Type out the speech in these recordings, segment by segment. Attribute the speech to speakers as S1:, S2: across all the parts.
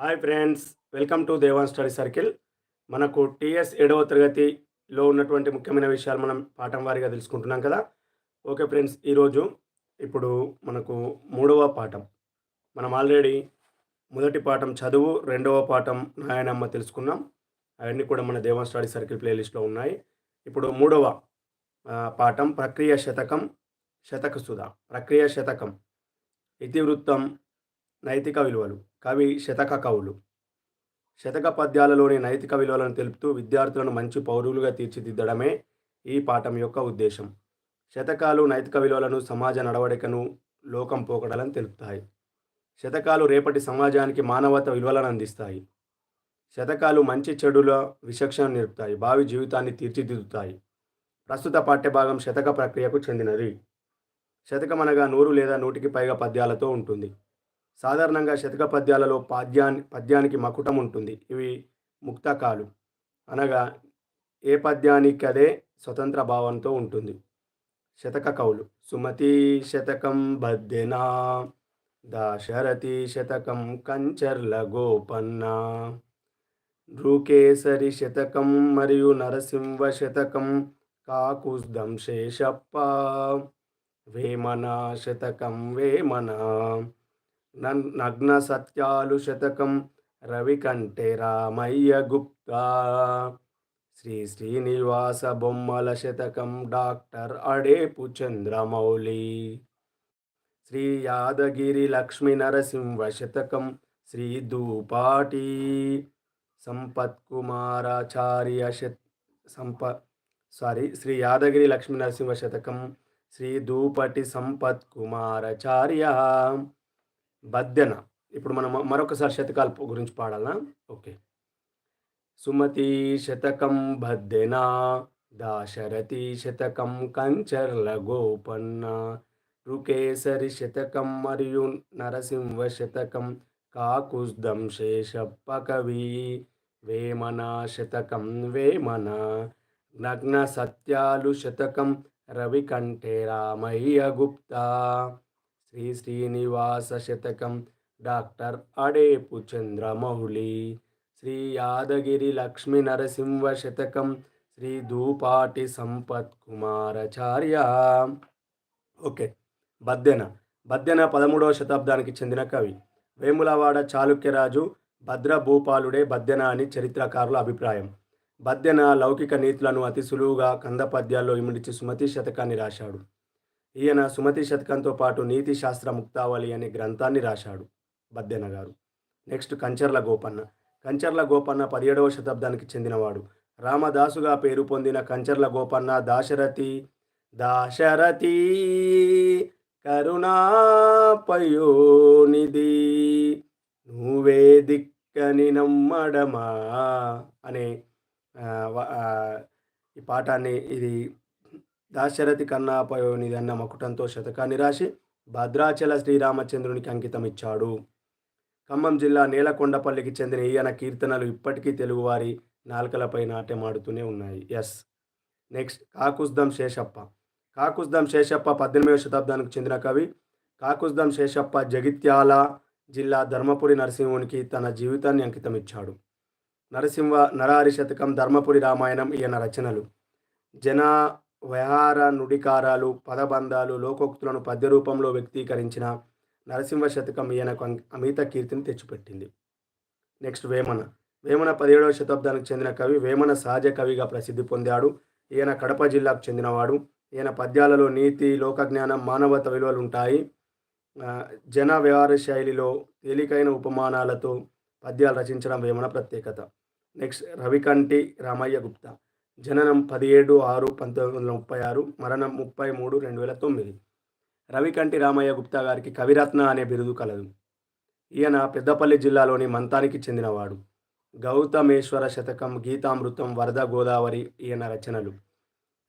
S1: Hi friends welcome to Devan study circle. మనకు TS ఏడవ తరగతిలో ఉన్నటువంటి ముఖ్యమైన విషయాలు మనం పాఠం వారిగా తెలుసుకుంటున్నాం కదా. ఓకే ఫ్రెండ్స్ ఈరోజు ఇప్పుడు మనకు మూడవ పాఠం. మనం ఆల్రెడీ మొదటి పాఠం చదువు రెండవ పాఠం నాయనమ్మ తెలుసుకున్నాం. అవన్నీ కూడా మన దేవాన్ స్టడీ సర్కిల్ ప్లేలిస్ట్లో ఉన్నాయి. ఇప్పుడు మూడవ పాఠం ప్రక్రియ శతకం శతక సుధ ప్రక్రియ శతకం ఇతివృత్తం నైతిక విలువలు కవి శతక కవులు. శతక పద్యాలలోని నైతిక విలువలను తెలుపుతూ విద్యార్థులను మంచి పౌరులుగా తీర్చిదిద్దడమే ఈ పాఠం యొక్క ఉద్దేశం. శతకాలు నైతిక విలువలను సమాజ నడవడికను లోకం పోకడలను తెలుపుతాయి. శతకాలు రేపటి సమాజానికి మానవత విలువలను అందిస్తాయి. శతకాలు మంచి చెడుల విచక్షణ నిలుపుతాయి భావి జీవితాన్ని తీర్చిదిద్దుతాయి. ప్రస్తుత పాఠ్యభాగం శతక ప్రక్రియకు చెందినది. శతకం అనగా నూరు లేదా నూటికి పైగా పద్యాలతో ఉంటుంది. సాధారణంగా శతక పద్యాలలో పాద్యాన్ని పద్యానికి మకుటం ఉంటుంది. ఇవి ముక్తకాలు. అనగా ఏ పద్యానికి అదే స్వతంత్ర భావంతో ఉంటుంది. శతక కవులు సుమతి శతకం బద్దెనా దాశరథి శతకం కంచర్ల గోపన్న నృకేసరి శతకం మరియు నరసింహ శతకం కాకుస్దం శేషప్ప వేమన శతకం వేమన నగ్న సత్యాలు శతకం రవికంఠే రామయ్య గుప్తా. శ్రీ శ్రీనివాస బొమ్మల శతకం డాక్టర్ అడేపు చంద్రమౌళి. శ్రీ యాదగిరి లక్ష్మీ నరసింహ శతకం శ్రీ దూపాటి సంపత్ కుమారాచార్య శత్ సంప సారీ శ్రీ యాదగిరి లక్ష్మీ నరసింహ శతకం శ్రీ దూపటి సంపత్ కుమారాచార్య. బద్దెన. ఇప్పుడు మనం మరొకసారి శతకాల గురించి పాడాలా? ఓకే. సుమతి శతకం బద్దెన దాశరథి శతకం కంచర్ల గోపన్న రుకేసరి శతకం మరియు నరసింహ శతకం కాకుస్దం శేషప్ప కవి వేమన శతకం వేమన నగ్న సత్యాలు శతకం రవికంఠే రామయ్య గుప్తా. శ్రీ శ్రీనివాస శతకం డాక్టర్ అడేపు చంద్రమౌళి. శ్రీ యాదగిరి లక్ష్మీ నరసింహ శతకం శ్రీ దూపాటి సంపత్ కుమారాచార్య. ఓకే బద్దెన. బద్దెన పదమూడవ శతాబ్దానికి చెందిన కవి. వేములవాడ చాళుక్యరాజు భద్ర భూపాలుడే బద్దెన అని చరిత్రకారుల అభిప్రాయం. బద్దెన లౌకిక నీతులను అతి సులువుగా కంద పద్యాల్లో ఇమిడిచి సుమతి శతకాన్ని రాశాడు. ఈయన సుమతి శతకంతో పాటు నీతి శాస్త్ర ముక్తావళి అనే గ్రంథాన్ని రాశాడు బద్దెన గారు. నెక్స్ట్ కంచర్ల గోపన్న. కంచర్ల గోపన్న పదిహేడవ శతాబ్దానికి చెందినవాడు. రామదాసుగా పేరు పొందిన కంచర్ల గోపన్న దాశరథి దాశరథి కరుణాపయోనిధి నువ్వే దిక్కని నమ్మడమా? అనే ఈ పాఠాన్ని ఇది దాశరథి కన్నాపయోనిదన్న మకుటంతో శతకాన్ని రాసి భద్రాచల శ్రీరామచంద్రునికి అంకితం ఇచ్చాడు ఖమ్మం జిల్లా నేలకొండపల్లికి చెందిన ఈయన కీర్తనలు ఇప్పటికీ తెలుగువారి నాలుకలపై నాట్యమాడుతూనే ఉన్నాయి. ఎస్. నెక్స్ట్ కాకుస్దం శేషప్ప. కాకుస్దం శేషప్ప పద్దెనిమిదవ శతాబ్దానికి చెందిన కవి. కాకుస్దం శేషప్ప జగిత్యాల జిల్లా ధర్మపురి నరసింహునికి తన జీవితాన్ని అంకితం ఇచ్చాడు నరసింహ నరహరి శతకం ధర్మపురి రామాయణం ఈయన రచనలు. జన వ్యవహార నుడికారాలు పదబంధాలు లోకోక్తులను పద్య రూపంలో వ్యక్తీకరించిన నరసింహ శతకం ఈయనకు అమిత కీర్తిని తెచ్చిపెట్టింది. నెక్స్ట్ వేమన. వేమన పదిహేడవ శతాబ్దానికి చెందిన కవి వేమన సహజ కవిగా ప్రసిద్ధి పొందాడు. ఈయన కడప జిల్లాకు చెందినవాడు. ఈయన పద్యాలలో నీతి లోకజ్ఞానం మానవత విలువలు ఉంటాయి జన వ్యవహార శైలిలో తేలికైన ఉపమానాలతో పద్యాలు రచించడం వేమన ప్రత్యేకత. నెక్స్ట్ రవికంటి రామయ్య గుప్తా. జననం పదిహేడు ఆరు పంతొమ్మిది వందల ముప్పై ఆరు మరణం ముప్పై మూడు రెండు వేల తొమ్మిది. రవికంటి రామయ్య గుప్తా గారికి కవిరత్న అనే బిరుదు కలదు. ఈయన పెద్దపల్లి జిల్లాలోని మంతానికి చెందినవాడు. గౌతమేశ్వర శతకం గీతామృతం వరద గోదావరి ఈయన రచనలు.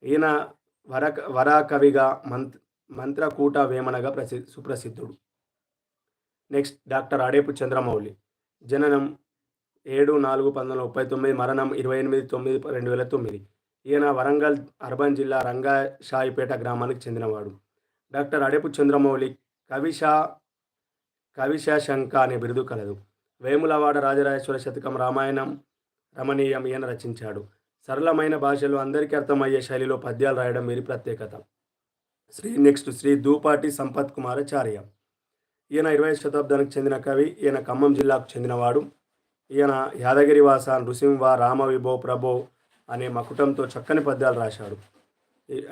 S1: ఈయన వర వరాకవిగా మంత్ మంత్రకూట వేమనగా ప్రసి సుప్రసిద్ధుడు. Next doctor Adepu Chandramouli. జననం ఏడు నాలుగు పంతొమ్మిది వందల ముప్పై తొమ్మిది మరణం ఇరవై ఎనిమిది తొమ్మిది రెండు వేల తొమ్మిది. ఈయన వరంగల్ అర్బన్ జిల్లా రంగాషాయిపేట గ్రామానికి చెందినవాడు. డాక్టర్ అడెపు చంద్రమౌళి కవిషా కవిశ శంక అనే బిరుదు కలదు. వేములవాడ రాజరాజేశ్వర శతకం రామాయణం రమణీయం ఈయన రచించాడు. సరళమైన భాషలో అందరికీ అర్థమయ్యే శైలిలో పద్యాలు రాయడం వీరి ప్రత్యేకత. శ్రీ నెక్స్ట్ శ్రీ దూపాటి సంపత్ కుమారాచార్య. ఈయన ఇరవై శతాబ్దానికి చెందిన కవి ఈయన ఖమ్మం జిల్లాకు చెందినవాడు. ఈయన యాదగిరివాస నృసింహ రామవిభో ప్రభో అనే మకుటంతో చక్కని పద్యాలు రాశాడు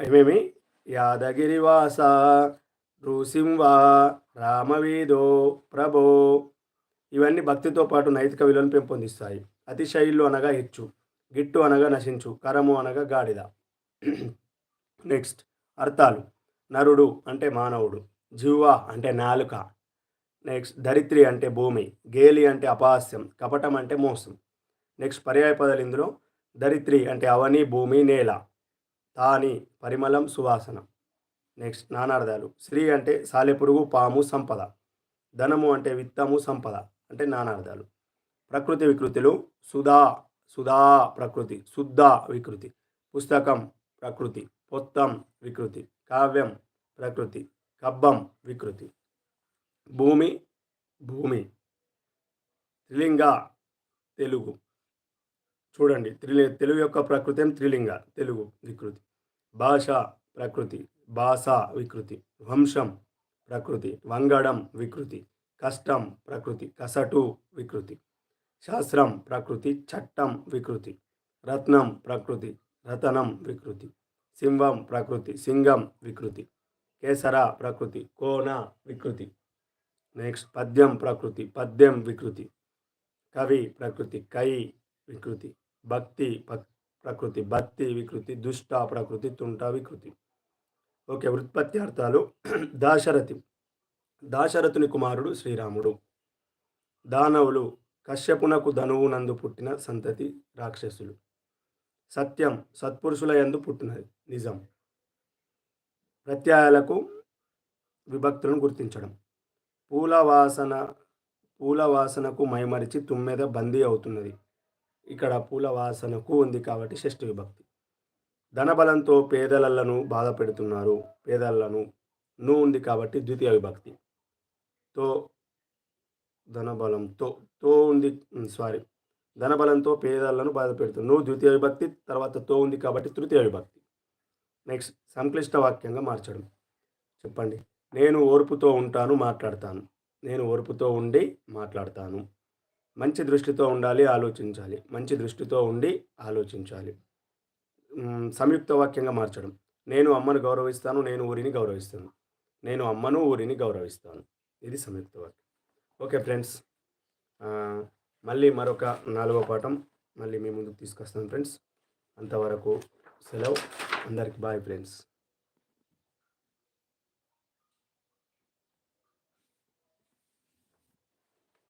S1: ఏమేమి? యాదగిరి వాస నృసింహ రామవీదో ప్రభో ఇవన్నీ భక్తితో పాటు నైతిక విలువను పెంపొందిస్తాయి. అతిశైలు అనగా హెచ్చు గిట్టు అనగా నశించు కరము అనగా గాడిద. నెక్స్ట్ అర్థాలు. నరుడు అంటే మానవుడు జీవ అంటే నాలుక నెక్స్ట్ దరిద్రి అంటే భూమి గేలి అంటే అపహాస్యం కపటం అంటే మోసం నెక్స్ట్ పర్యాయ పదాలు ఇందులో దరిద్రి అంటే అవని భూమి నేల తాని పరిమళం సువాసన నెక్స్ట్ నానార్థాలు శ్రీ అంటే సాలెపురుగు పాము సంపద ధనము అంటే విత్తము సంపద అంటే నానార్థాలు ప్రకృతి వికృతులు సుధా సుధా ప్రకృతి శుద్ధ వికృతి పుస్తకం ప్రకృతి పొత్తం వికృతి కావ్యం ప్రకృతి కబ్బం వికృతి భూమి భూమి. త్రిలింగ తెలుగు. చూడండి త్రిలి తెలుగు యొక్క ప్రకృతి ఏం త్రిలింగ తెలుగు వికృతి. భాష ప్రకృతి భాష వికృతి. వంశం ప్రకృతి వంగడం వికృతి. కష్టం ప్రకృతి కసటు వికృతి. శాస్త్రం ప్రకృతి చట్టం వికృతి. రత్నం ప్రకృతి రతనం వికృతి. సింహం ప్రకృతి సింగం వికృతి. కేసర ప్రకృతి కోన వికృతి. నెక్స్ట్ పద్యం ప్రకృతి పద్యం వికృతి కవి ప్రకృతి కై వికృతి భక్తి ప్రకృతి భక్తి వికృతి దుష్ట ప్రకృతి తుంట వికృతి ఓకే వృత్పత్తి అర్థాలు దాశరథి దాశరథుని కుమారుడు శ్రీరాముడు దానవులు కశ్యపునకు ధనువు నందు పుట్టిన సంతతి రాక్షసులు సత్యం సత్పురుషుల యందు పుట్టినది నిజం ప్రత్యయాలకు విభక్తులను గుర్తించడం. పూల వాసన పూల వాసనకు మైమరిచి తుమ్మెద బందీ అవుతున్నది. ఇక్కడ పూల వాసనకు ఉంది కాబట్టి షష్ఠి విభక్తి. ధనబలంతో పేదలను బాధ పెడుతున్నారు పేదలను ను ఉంది కాబట్టి ద్వితీయ విభక్తి. తో ధనబలంతో తో ఉంది సారీ ధనబలంతో పేదలను బాధ పెడుతున్నారు నువ్వు ద్వితీయ విభక్తి తర్వాత తో ఉంది కాబట్టి తృతీయ విభక్తి. నెక్స్ట్ సంక్లిష్ట వాక్యంగా మార్చడం. చెప్పండి. నేను ఓర్పుతో ఉంటాను మాట్లాడతాను. నేను ఓర్పుతో ఉండి మాట్లాడతాను. మంచి దృష్టితో ఉండాలి ఆలోచించాలి. మంచి దృష్టితో ఉండి ఆలోచించాలి. సంయుక్త వాక్యంగా మార్చడం. నేను అమ్మను గౌరవిస్తాను నేను ఊరిని గౌరవిస్తాను. నేను అమ్మను ఊరిని గౌరవిస్తాను. ఇది సంయుక్త వాక్యం. Okay friends. మళ్ళీ మరొక నాలుగో పాఠం మళ్ళీ మీ ముందుకు తీసుకొస్తాను ఫ్రెండ్స్. అంతవరకు సెలవు. అందరికి బాయ్ ఫ్రెండ్స్.